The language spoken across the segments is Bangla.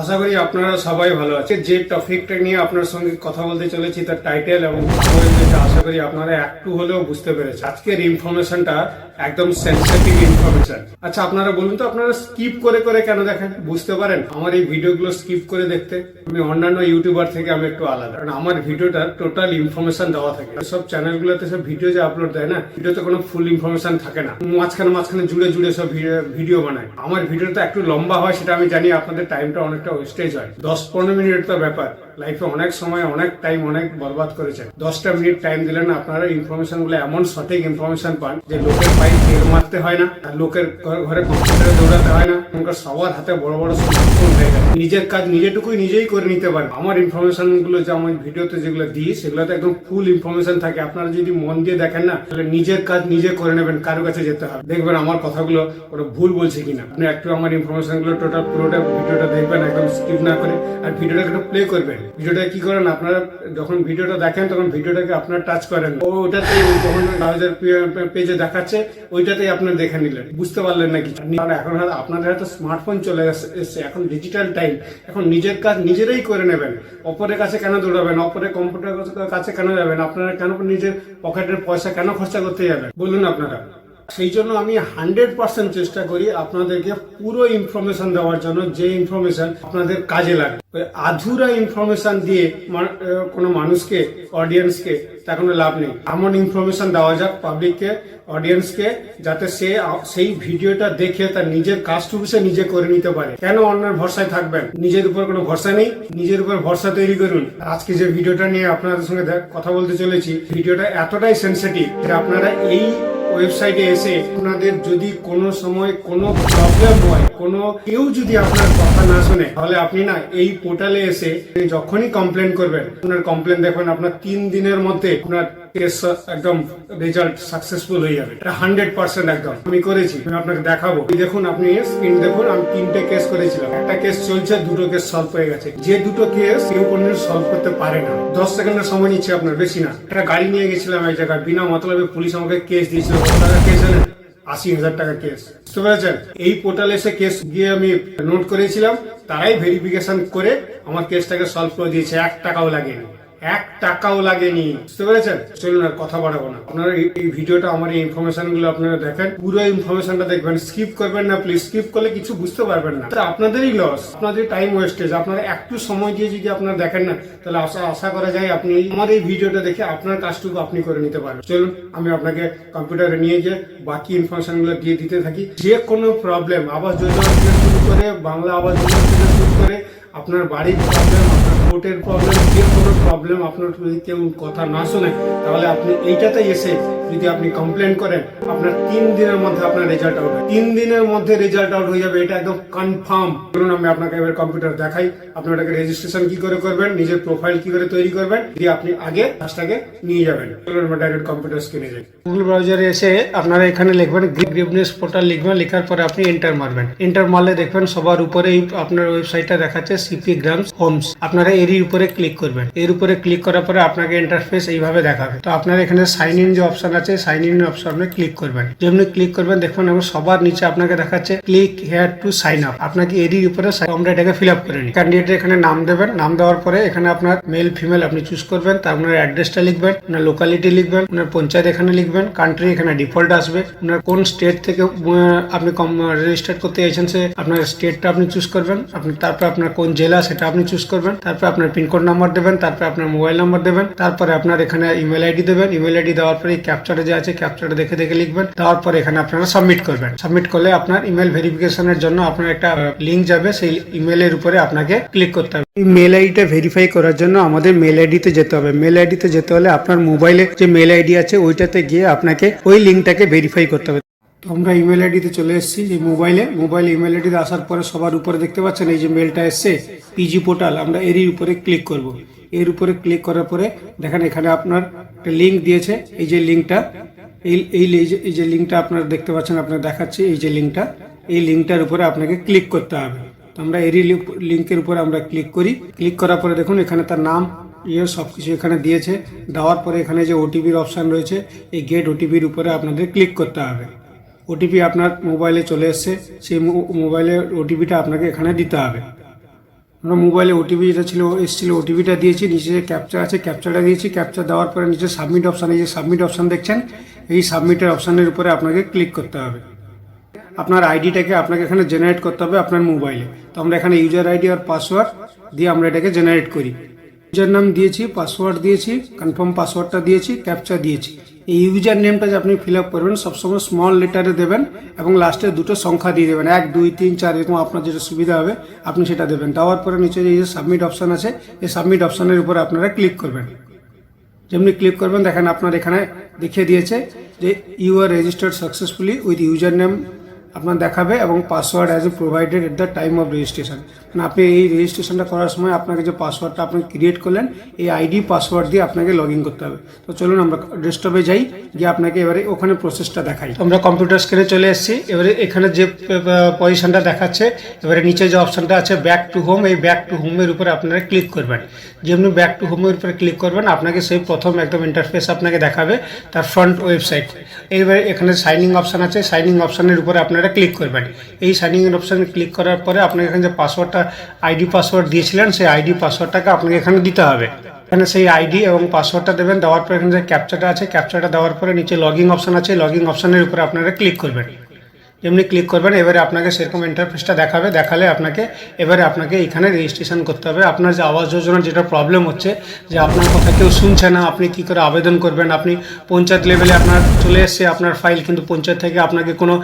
আশা করি আপনারা সবাই ভালো আছে যে টপিকটা নিয়ে আপনার সঙ্গে কথা বলতে চলেছি, তার টাইটেল এবং আশা করি আপনারা একটু হলেও বুঝতে পেরেছেন। আজকের ইনফরমেশনটা একদম সেন্সিটিভ ইনফরমেশন আচ্ছা আপনারা বলুন তো, আপনারা স্কিপ করে করে কেন দেখেন? বুঝতে পারেন? আমার এই ভিডিওগুলো স্কিপ করে দেখতে। আমি অন্যান্য ইউটিউবার থেকে আমি একটু আলাদা। কারণ আমার ভিডিওটা টোটাল ইনফরমেশন দেওয়া থাকে। সব চ্যানেলগুলোতে সব ভিডিও যে আপলোড দেয় না, ভিডিওতে কোনো ফুল ইনফরমেশন থাকে না। মাঝখানে মাঝখানে জুড়ে জুড়ে সব ভিডিও বানায়। আমার ভিডিওটা একটু লম্বা হয়, সেটা আমি জানি, আপনাদের টাইমটা অনেকটা ওয়েস্টেজ হয়। দশ পনেরো মিনিট তো ব্যাপার। লাইফে অনেক সময়, অনেক টাইম অনেক বরবাদ করেছেন। দশটা মিনিট টাইম দিলেন আপনারা ইনফরমেশনগুলো এমন সঠিক ইনফরমেশন পান যে লোকের পায়ে তেল মারতে হয় না, আর লোকের ঘরে- কম্পিউটারে দৌড়াতে হয় না। এখনকার সবার হাতে বড় বড় স্মার্টফোন হয়ে গেছে। নিজের কাজ নিজেটুকুই নিজেই করে নিতে পারেন। আমার ইনফরমেশনগুলো যে আমার ভিডিওতে যেগুলো দিই, সেগুলোতে একদম ফুল ইনফরমেশন থাকে। আপনারা যদি মন দিয়ে দেখেন না, তাহলে নিজের কাজ নিজে করে নেবেন, কারও কাছে যেতে হবে। দেখবেন আমার কথাগুলো ওটা ভুল বলছে কিনা। আপনি একটু আমার ইনফরমেশনগুলো টোটাল পুরোটা ভিডিওটা দেখবেন একদম স্কিপ না করে আর ভিডিওটা একটু প্লে করবেন। ভিডিওটা কি করেন আপনারা? যখন ভিডিওটা দেখেন, তখন ভিডিওটাকে আপনারা টাচ করেন। ও ওটাতে যখন ব্রাউজার পেজে দেখাচ্ছে, ওইটাতেই আপনারা দেখে নিলেন। বুঝতে পারলেন না কিছু আর এখন আপনাদের হাতে স্মার্টফোন চলে এসে- এসছে। এখন ডিজিটাল টাইম এখন নিজের কাজ নিজেরাই করে নেবেন। অপরের কাছে কেন দৌড়াবেন? অপরের কম্পিউটার কাছে কেন যাবেন? আপনারা কেন নিজের পকেটের পয়সা কেন খরচা করতে যাবেন? বলুন আপনারা। সেই জন্য আমি হান্ড্রেড পার্সেন্ট চেষ্টা করি আপনাদেরকে পুরো ইনফরমেশন দেওয়ার জন্য যে ইনফরমেশন আপনাদের কাজে লাগে আধুরা ইনফরমেশন দিয়ে কোনো মানুষকে অডিয়েন্সকে তা কোনো লাভ নেই। এমন ইনফরমেশন দেওয়া যাক পাবলিককে অডিয়েন্সকে যাতে সে সেই ভিডিওটা দেখে তার নিজের কাজটুকু সে নিজে করে নিতে পারে। কেন অন্যের ভরসায় থাকবেন? নিজের উপর কোনো ভরসা নেই? নিজের উপর ভরসা তৈরি করুন। আজকে যে ভিডিওটা নিয়ে আপনাদের সঙ্গে কথা বলতে চলেছি, ভিডিওটা এতটাই সেন্সিটিভ যে আপনারা এই ওয়েবসাইটে এসে আপনাদের যদি কোনো সময় কোনো প্রবলেম হয়, কোনো কেউ যদি আপনার কথা না শোনে, তাহলে আপনি না এই পোর্টালে এসে যখনই কমপ্লেন করবেন, আপনার কমপ্লেন দেখবেন, আপনার তিন দিনের মধ্যে আপনার কেস একদম রেজাল্ট সাকসেসফুল হয়ে যাবে। এটা হান্ড্রেড পার্সেন্ট একদম। আমি করেছি, আমি আপনাকে দেখাবো। দেখুন, আপনি স্ক্রিন দেখুন, আমি তিনটে কেস করেছিলাম। একটা কেস চলছে, দুটো কেস সলভ হয়ে গেছে। যে দুটো কেস কেউ কোনদিন সলভ করতে পারে না। দশ সেকেন্ডের সময় নিচ্ছে আপনার, বেশি না। একটা গাড়ি নিয়ে গেছিলাম এক জায়গায়, বিনা মতলবে পুলিশ আমাকে কেস দিয়েছিল। কেস আশি হাজার টাকা কেস বুঝতে পেরেছেন? এই পোর্টালে এসে কেস গিয়ে আমি নোট করেছিলাম। তারাই ভেরিফিকেশন করে আমার কেসটাকে সলভ করে দিয়েছে। এক টাকাও লাগেনি। এক টাকাও লাগেনি। বুঝতে পেরেছেন? চলুন আর কথা বাড়াবো না। আপনারা এই- ভিডিওটা, আমার এই ইনফরমেশনগুলো আপনারা দেখেন। পুরো ইনফরমেশনটা দেখবেন। স্কিপ করবেন না প্লিজ স্কিপ করলে কিছু বুঝতে পারবেন না। আপনাদেরই লস আপনাদের টাইম ওয়েস্টেজ আপনারা একটু সময় দিয়ে যদি আপনারা দেখেন না, তাহলে আশা আশা করা যায় আপনি আমার এই ভিডিওটা দেখে আপনার কাজটুকু আপনি করে নিতে পারবেন। চলুন, আমি আপনাকে কম্পিউটারে নিয়ে গিয়ে বাকি ইনফরমেশনগুলো দিয়ে দিতে থাকি। যে কোনো প্রবলেম আবাস যোজনা শুরু করে, বাংলা আবাস যোজনা শুরু করে, আপনার বাড়ির প্রবলেম আপনার প্রবলেম যে কোনো প্রবলেম আপনার যদি কেউ কথা না শোনে তাহলে আপনি এইটাতে এসে যদি আপনি কমপ্লেন করেন, আপনার তিন দিনের মধ্যে আপনার রেজাল্ট আউট তিন দিনের মধ্যে রেজাল্ট আউট হয়ে যাবে, এটা একদম কনফার্ম ধরুন আমি আপনাকে এবার কম্পিউটার দেখাই, আপনি ওটাকে রেজিস্ট্রেশন কি করে করবেন, নিজের প্রোফাইল কি করে তৈরি করবেন, দিয়ে আপনি আগে কাজটাকে নিয়ে যাবেন। চলুন আমরা ডাইরেক্ট কম্পিউটার স্ক্রিনে যাই। গুগল ব্রাউজারে এসে আপনারা এখানে লিখবেন গ্রিভনেস পোর্টাল লিখবেন, লেখার পরে আপনি এন্টার মারবেন। এন্টার মারলে দেখবেন সবার উপরেই আপনার ওয়েবসাইটটা দেখাচ্ছে সিপি গ্রামস হোমস আপনারা এরই উপরে ক্লিক করবেন। এর উপরে ক্লিক করার পরে আপনাকে ইন্টারফেস এইভাবে দেখাবে। তো আপনার এখানে সাইন ইন যে অপশন আছে সাইন ইন অপশনে ক্লিক করবেন। যেমনি ক্লিক করবেন দেখবেন এবং সবার নিচে আপনাকে দেখাচ্ছে click here to sign up আপনাকে এরই উপরে আমরা এটাকে ফিল আপ করে নিই। ক্যান্ডিডেট এখানে নাম দেবেন। নাম দেওয়ার পরে এখানে আপনার মেল ফিমেল আপনি চুজ করবেন, তার আপনার অ্যাড্রেসটা লিখবেন, আপনার লোকালিটি লিখবেন, আপনার পঞ্চায়েত এখানে লিখবেন কান্ট্রি এখানে ডিফল্ট আসবে, আপনার কোন স্টেট থেকে আপনি কম রেজিস্টার করতে চাইছেন সে, আপনার স্টেটটা আপনি চুজ করবেন, আপনি তারপর আপনার কোন জেলা সেটা আপনি চুজ করবেন, তারপর আপনার পিনকোড নাম্বার দেবেন, তারপর আপনার মোবাইল নাম্বার দেবেন, তারপরে আপনার এখানে ইমেল আইডি দেবেন ইমেল আইডি দেওয়ার পরে ক্যাপচারে যে আছে ক্যাপচারে দেখে দেখে লিখবেন। তারপর এখানে আপনারা সাবমিট করবেন। সাবমিট করলে আপনার ইমেল ভেরিফিকেশনের জন্য আপনার একটা লিঙ্ক যাবে। সেই ইমেলের উপরে আপনাকে ক্লিক করতে হবে। এই মেল আইডিটা ভেরিফাই করার জন্য আমাদের মেল আইডিতে যেতে হবে। মেল আইডিতে যেতে হলে আপনার মোবাইলে যে মেল আইডি আছে, ওইটাতে গিয়ে আপনাকে ওই লিঙ্কটাকে ভেরিফাই করতে হবে। তো আমরা ইমেল আইডিতে চলে এসেছি যে মোবাইলে মোবাইল ইমেল আইডিতে আসার পরে সবার উপরে দেখতে পাচ্ছেন, এই যে মেলটা এসছে পিজি পোর্টাল আমরা এরই উপরে ক্লিক করব। এর উপরে ক্লিক করার পরে দেখেন এখানে আপনার একটা লিঙ্ক দিয়েছে। এই যে লিঙ্কটা এই এই এই যে লিঙ্কটা আপনারা দেখতে পাচ্ছেন, আপনার দেখাচ্ছি, এই যে লিঙ্কটা এই লিঙ্কটার উপরে আপনাকে ক্লিক করতে হবে। তো আমরা এরই লিঙ্কের উপরে আমরা ক্লিক করি। ক্লিক করার পরে দেখুন, এখানে তার নাম ইয়ে সব কিছু এখানে দিয়েছে। দেওয়ার পরে এখানে যে ওটিপির অপশান রয়েছে, এই গেট ওটিপির উপরে আপনাদের ক্লিক করতে হবে। ওটিপি আপনার মোবাইলে চলে এসছে, সেই মোবাইলের ওটিপিটা আপনাকে এখানে দিতে হবে। আমরা মোবাইলে ওটিপি যেটা ছিল, এসেছিল ওটিপিটা দিয়েছি, নিচে যে ক্যাপচা আছে ক্যাপচাটা দিয়েছি ক্যাপচা দেওয়ার পরে নিচে সাবমিট অপশান এই যে সাবমিট অপশান দেখছেন, এই সাবমিটের অপশানের উপরে আপনাকে ক্লিক করতে হবে। আপনার আইডিটাকে আপনাকে এখানে জেনারেট করতে হবে আপনার মোবাইলে। তো আমরা এখানে ইউজার আইডি আর পাসওয়ার্ড দিয়ে আমরা এটাকে জেনারেট করি। ইউজার নাম দিয়েছি পাসওয়ার্ড দিয়েছি কনফার্ম পাসওয়ার্ডটা দিয়েছি ক্যাপচা দিয়েছি। এই ইউজার নেমটা যে আপনি ফিল আপ করবেন, সবসময় স্মল লেটারে দেবেন এবং লাস্টে দুটো সংখ্যা দিয়ে দেবেন। এক, দুই, তিন, চার, এরকম আপনার যেটা সুবিধা হবে, আপনি সেটা দেবেন। দেওয়ার পরে নিচে এই যে সাবমিট অপশান আছে, এই সাবমিট অপশানের উপরে আপনারা ক্লিক করবেন। যেমনি ক্লিক করবেন, দেখেন আপনার এখানে দেখিয়ে দিয়েছে যে you are registered successfully with user name আপনার দেখাবে এবং password as a provided at the time of registration মানে আপনি এই রেজিস্ট্রেশনটা করার সময় আপনাকে যে পাসওয়ার্ডটা আপনি ক্রিয়েট করলেন, এই আইডি পাসওয়ার্ড দিয়ে আপনাকে লগ ইন করতে হবে। তো চলুন আমরা ডেস্কটপে যাই, গিয়ে আপনাকে এবারে ওখানে প্রসেসটা দেখাই। আমরা কম্পিউটার স্ক্রিনে চলে এসেছি। এবারে এখানে যে পজিশনটা দেখাচ্ছে, এবারে নিচে যে অপশানটা আছে ব্যাক টু হোম এই ব্যাক টু হোমের উপরে আপনারা ক্লিক করবেন। যেমনি ব্যাক টু হোমের উপরে ক্লিক করবেন, আপনাকে সেই প্রথম একদম ইন্টারফেস আপনাকে দেখাবে, তার ফ্রন্ট ওয়েবসাইট এইবারে এখানে সাইনিং অপশান আছে। সাইনিং অপশানের উপরে আপনারা ক্লিক করবেন। এই সাইন ইন অপশানে ক্লিক করার পরে আপনাকে এখানে যে পাসওয়ার্ডটা আইডি পাসওয়ার্ড দিয়েছিলেন, সেই আইডি পাসওয়ার্ডটাকে আপনাকে এখানে দিতে হবে। এখানে সেই আইডি এবং পাসওয়ার্ডটা দেবেন, দেওয়ার পরে এখানে যে ক্যাপচাটা আছে ক্যাপচাটা দেওয়ার পরে নিচে লগিং অপশন আছে। লগিং অপশানের উপরে আপনারা ক্লিক করবেন। এমনি ক্লিক করবেন, এবারে আপনাকে সেরকম ইন্টারফেসটা দেখাবে, দেখালে আপনাকে, এবারে আপনাকে এখানে রেজিস্ট্রেশন করতে হবে। আপনার যে আবাস যোজনার যেটা প্রবলেম হচ্ছে, যে আপনার কথা কেউ শুনছে না, আপনি কি করে আবেদন করবেন? আপনি পঞ্চায়েত লেভেলে আপনার চলে এসছে, আপনার ফাইল কিন্তু পঞ্চায়েত থেকে আপনাকে কোনো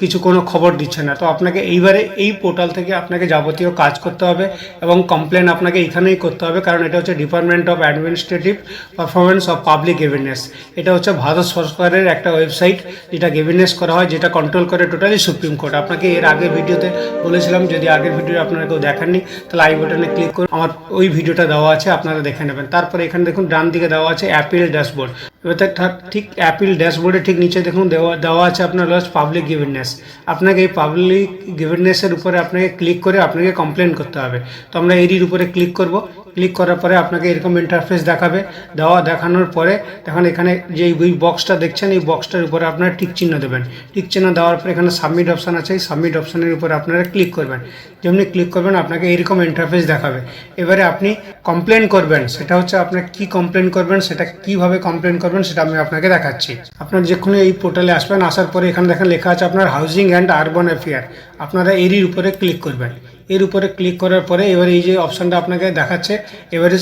কিছু কোনো খবর দিচ্ছে না। তো আপনাকে এইবারে এই পোর্টাল থেকে আপনাকে যাবতীয় কাজ করতে হবে এবং কমপ্লেন আপনাকে এখানেই করতে হবে, কারণ এটা হচ্ছে department of administrative performance of public grievances এটা হচ্ছে ভারত সরকারের একটা ওয়েবসাইট যেটা গেভিনেস করা হয়, যেটা কন্ট্রোল করে টোটালি সুপ্রিম কোর্ট। আপনাকে এর আগের ভিডিওতে বলেছিলাম, যদি আগের ভিডিও আপনারা কেউ দেখেননি, তাহলে আই বাটনে ক্লিক করুন। আমার ওই ভিডিওটা দেওয়া আছে, আপনারা দেখে নেবেন। তারপরে এখানে দেখুন, ডান দিকে দেওয়া আছে অ্যাপিল ড্যাশবোর্ড। এবার ঠিক- অ্যাপিল ড্যাশবোর্ডে ঠিক নিচে দেখুন, দেওয়া দেওয়া আছে আপনার হচ্ছে পাবলিক গিভেনেস আপনাকে এই পাবলিক গিভেনেসের উপরে আপনাকে ক্লিক করে আপনাকে কমপ্লেন করতে হবে। তো আমরা এরির উপরে ক্লিক করব। ক্লিক করার পরে আপনাকে এরকম ইন্টারফেস দেখাবে। দেওয়া দেখানোর পরে দেখুন এখানে যে ওই বক্সটা দেখছেন, এই বক্সটার উপরে আপনারা টিক চিহ্ন দেবেন। টিক চিহ্ন দেওয়ার পরে এখানে সাবমিট অপশান আছে। এই সাবমিট অপশানের উপরে আপনারা ক্লিক করবেন। যেমনি ক্লিক করবেন, আপনাকে এরকম ইন্টারফেস দেখাবে। এবারে আপনি কমপ্লেন করবেন, সেটা হচ্ছে আপনার কি কমপ্লেন করবেন, সেটা কীভাবে কমপ্লেন করবেন, সেটা আমি আপনাকে দেখাচ্ছি। আপনার যখন এই পোর্টালে আসবেন, আসার পরে এখানে দেখেন লেখা আছে আপনার হাউজিং অ্যান্ড আরবান অ্যাফেয়ার আপনারা এরই উপরে ক্লিক করবেন। এর উপরে ক্লিক করার পরে এবারে এই যে অপশানটা আপনাকে দেখাচ্ছে, এবারে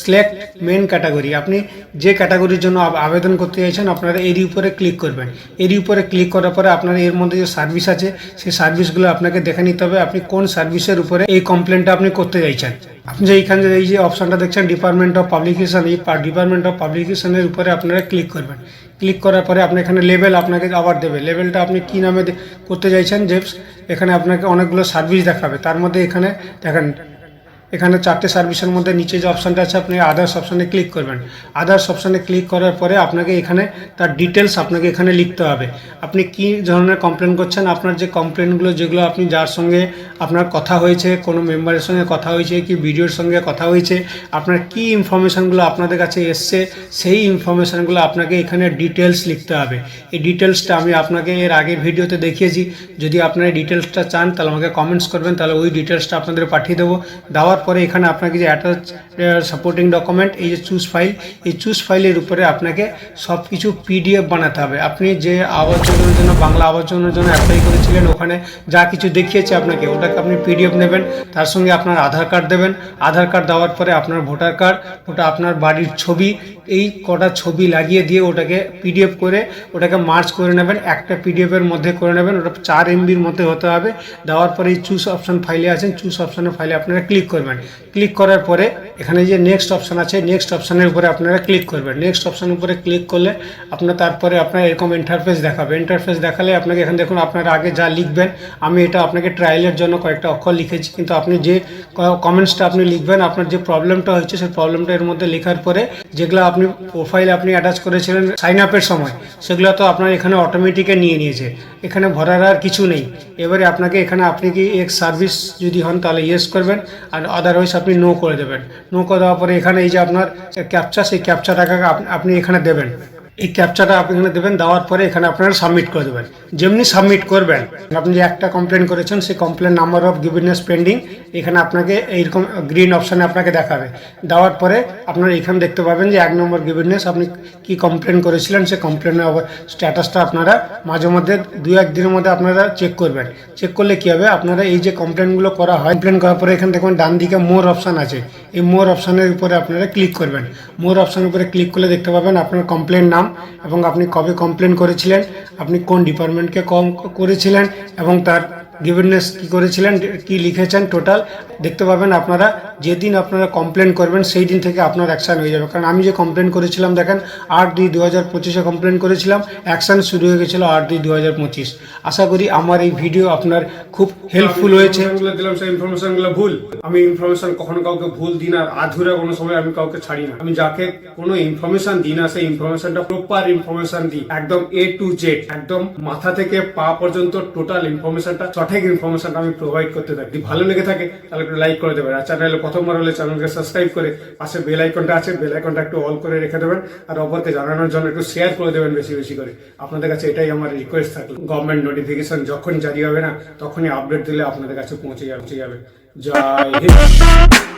সিলেক্ট মেন ক্যাটাগরি আপনি যে ক্যাটাগরির জন্য আবেদন করতে চাইছেন, আপনারা এরই উপরে ক্লিক করবেন। এরই উপরে ক্লিক করার পরে আপনার এর মধ্যে যে সার্ভিস আছে, সেই সার্ভিসগুলো আপনাকে দেখে নিতে হবে, আপনি কোন সার্ভিসের উপরে এই কমপ্লেনটা আপনি করতে চাইছেন। আপনি এইখানে এই যে অপশানটা দেখছেন ডিপার্টমেন্ট অফ পাবলিকেশন এই ডিপার্টমেন্ট অফ পাবলিকেশনের উপরে আপনারা ক্লিক করবেন। ক্লিক করার পরে আপনি এখানে লেভেল আপনাকে আবার দেবে। লেভেলটা আপনি কি নামে করতে চাইছেন যে এখানে আপনাকে অনেকগুলো সার্ভিস দেখাবে। তার মধ্যে এখানে দেখেন এখানে চারটে সার্ভিসের মধ্যে নিচে যে অপশানটা আছে, আপনি আদার্স অপশানে ক্লিক করবেন। আদার্স অপশানে ক্লিক করার পরে আপনাকে এখানে তার ডিটেলস আপনাকে এখানে লিখতে হবে। আপনি কি ধরনের কমপ্লেন করছেন, আপনার যে কমপ্লেনগুলো যেগুলো আপনি যার সঙ্গে আপনার কথা হয়েছে, কোনো মেম্বারের সঙ্গে কথা হয়েছে, কি ভিডিওর সঙ্গে কথা হয়েছে, আপনার কি ইনফরমেশানগুলো আপনাদের কাছে এসছে, সেই ইনফরমেশানগুলো আপনাকে এখানে ডিটেলস লিখতে হবে। এই ডিটেলসটা আমি আপনাকে এর আগের ভিডিওতে দেখিয়েছি। যদি আপনারা ডিটেলসটা চান, তাহলে আমাকে কমেন্টস করবেন, তাহলে ওই ডিটেলসটা আপনাদের পাঠিয়ে দেবো। দেওয়ার পরে এখানে আপনাকে যে অ্যাটাচ সাপোর্টিং ডকুমেন্ট এই যে চুজ ফাইল এই চুজ ফাইলের উপরে আপনাকে সব কিছু পিডিএফ বানাতে হবে। আপনি যে আবাস যোজনার জন্য, বাংলা আবাস যোজনার জন্য অ্যাপ্লাই করেছিলেন, ওখানে যা কিছু দেখিয়েছে আপনাকে, ওটাকে আপনি পিডিএফ নেবেন, তার সঙ্গে আপনার আধার কার্ড দেবেন। আধার কার্ড দেওয়ার পরে আপনার ভোটার কার্ড ওটা আপনার বাড়ির ছবি এই কটা ছবি লাগিয়ে দিয়ে ওটাকে পিডিএফ করে, ওটাকে মার্চ করে নেবেন, একটা পিডিএফ এর মধ্যে করে নেবেন, ওটা চার এমবির মধ্যে হতে হবে। দেওয়ার পরে এই চুজ অপশন ফাইলে আছেন চুজ অপশনের ফাইলে আপনারা ক্লিক করবেন। ক্লিক করার পরে এখানে যে নেক্সট অপশন আছে নেক্সট অপশনের উপরে আপনারা ক্লিক করবেন। নেক্সট অপশনের উপরে ক্লিক করলে আপনার তারপরে আপনার এরকম ইন্টারফেস দেখাবে। ইন্টারফেস দেখালে আপনাকে এখানে দেখুন, আপনারা আগে যা লিখবেন, আমি এটা আপনাকে ট্রায়ালের জন্য কয়েকটা অক্ষর লিখেছি, কিন্তু আপনি যে কমেন্টসটা আপনি লিখবেন, আপনার যে প্রবলেমটা হচ্ছে সেই প্রবলেমটা এর মধ্যে লেখার পরে যেগুলো আপনি প্রোফাইল আপনি অ্যাটাচ করেছিলেন সাইন আপের সময়, সেগুলো তো আপনার এখানে অটোমেটিকে নিয়ে নিয়েছে। এখানে ভরার আর কিছু নেই। এবারে আপনাকে এখানে আপনি কি এক সার্ভিস যদি হন, তাহলে ইয়েস করবেন, আর আদারওয়াইজ আপনি নো করে দেবেন। নো করে দেওয়ার পরে এখানে এই যে আপনার ক্যাপচা সেই ক্যাপচাটাকে টাকা আপনি এখানে দেবেন। এই ক্যাপচাটা আপনি এখানে দেবেন, দেওয়ার পরে এখানে আপনারা সাবমিট করে দেবেন। যেমনি সাবমিট করবেন, আপনি যে একটা কমপ্লেন করেছেন, সেই complaint number of grievances pending এখানে আপনাকে এইরকম গ্রিন অপশানে আপনাকে দেখাবে। দেওয়ার পরে আপনারা এখানে দেখতে পাবেন যে এক নম্বর গিভিনেস আপনি কি কমপ্লেন করেছিলেন, সেই কমপ্লেনের স্ট্যাটাসটা আপনারা মাঝে মধ্যে দু এক দিনের মধ্যে আপনারা চেক করবেন। চেক করলে কী হবে? আপনারা এই যে কমপ্লেনগুলো করা হয় কমপ্লেন করার পরে এখানে দেখবেন ডান দিকে মোর অপশান আছে। এই মোর অপশানের উপরে আপনারা ক্লিক করবেন। মোর অপশানের উপরে ক্লিক করলে দেখতে পাবেন আপনার কমপ্লেন নাম এবং আপনি কবে কমপ্লেন করেছিলেন, আপনি কোন ডিপার্টমেন্টকে কম করেছিলেন এবং তার গিভেননেস কি করেছিলেন, কি লিখেছেন টোটাল দেখতে পাবেন আপনারা যেদিন আপনারা কমপ্লেন করবেন সেই দিন থেকে আপনার অ্যাকশান হয়ে যাবে। কারণ আমি যে কমপ্লেন করেছিলাম দেখেন আট দুই দু হাজার পঁচিশে কমপ্লেন করেছিলাম অ্যাকশান শুরু হয়ে গেছিল আট দুই দু হাজার পঁচিশ। আশা করি আমার এই ভিডিও আপনার খুব হেল্পফুল হয়েছে। দিলাম সেই ইনফরমেশনগুলো ভুল। আমি ইনফরমেশন কখনো কাউকে ভুল দিই না আধুরা কোনো সময় আমি কাউকে ছাড়ি না। আমি যাকে কোনো ইনফরমেশন দিই না সেই ইনফরমেশনটা প্রপার ইনফরমেশন দিই। একদম এ টু জেড একদম মাথা থেকে পা পর্যন্ত টোটাল ইনফরমেশনটা সঠিক ইনফরমেশনটা আমি প্রোভাইড করতে থাকি। ভালো লেগে থাকে তাহলে একটু লাইক করে দেবেন। আর চ্যানেলে প্রথমবার হলে চ্যানেলকে সাবস্ক্রাইব করে পাশে বেল আইকনটা আছে বেল আইকনটা একটু অল করে রেখে দেবেন আর অপরকে জানানোর জন্য একটু শেয়ার করে দেবেন বেশি বেশি করে। আপনাদের কাছে এটাই আমার রিকোয়েস্ট থাকল। গভর্নমেন্ট নোটিফিকেশন যখন জারি হবে না, তখনই আপডেট দিলে আপনাদের কাছে পৌঁছে যাবে। জয় হিন্দ!